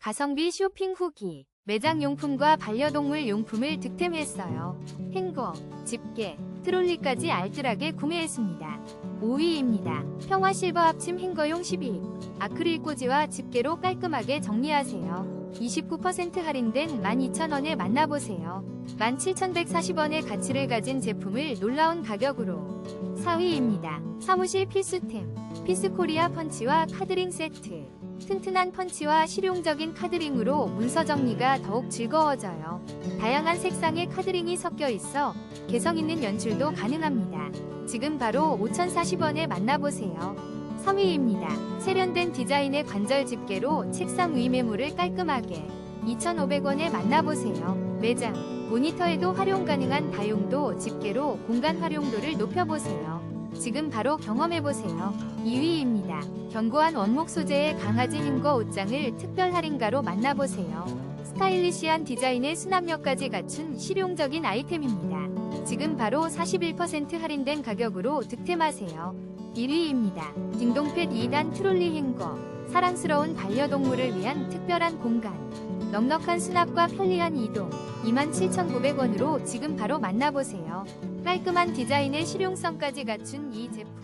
가성비 쇼핑 후기. 매장 용품과 반려동물 용품을 득템했어요. 행거, 집게, 트롤리까지 알뜰하게 구매했습니다. 5위입니다. 평화 실버 합침 행거용 12. 아크릴 꽂이와 집게로 깔끔하게 정리하세요. 29% 할인된 12,000원에 만나보세요. 17,140원의 가치를 가진 제품을 놀라운 가격으로 4위입니다. 사무실 필수템 피스코리아 펀치와 카드링 세트 튼튼한 펀치와 실용적인 카드링으로 문서 정리가 더욱 즐거워져요. 다양한 색상의 카드링이 섞여 있어 개성 있는 연출도 가능합니다. 지금 바로 5,040원에 만나보세요. 3위입니다. 세련된 디자인의 관절 집게로 책상 위 메모를 깔끔하게 2,500원에 만나보세요. 매장, 모니터에도 활용 가능한 다용도 집게로 공간 활용도를 높여보세요. 지금 바로 경험해보세요. 2위입니다. 견고한 원목 소재의 강아지 행거 옷장을 특별 할인가로 만나보세요. 스타일리시한 디자인의 수납력까지 갖춘 실용적인 아이템입니다. 지금 바로 41% 할인된 가격으로 득템하세요. 1위입니다. 딩동펫 2단 트롤리 행거. 사랑스러운 반려동물을 위한 특별한 공간. 넉넉한 수납과 편리한 이동. 27,900원으로 지금 바로 만나보세요. 깔끔한 디자인의 실용성까지 갖춘 이 제품.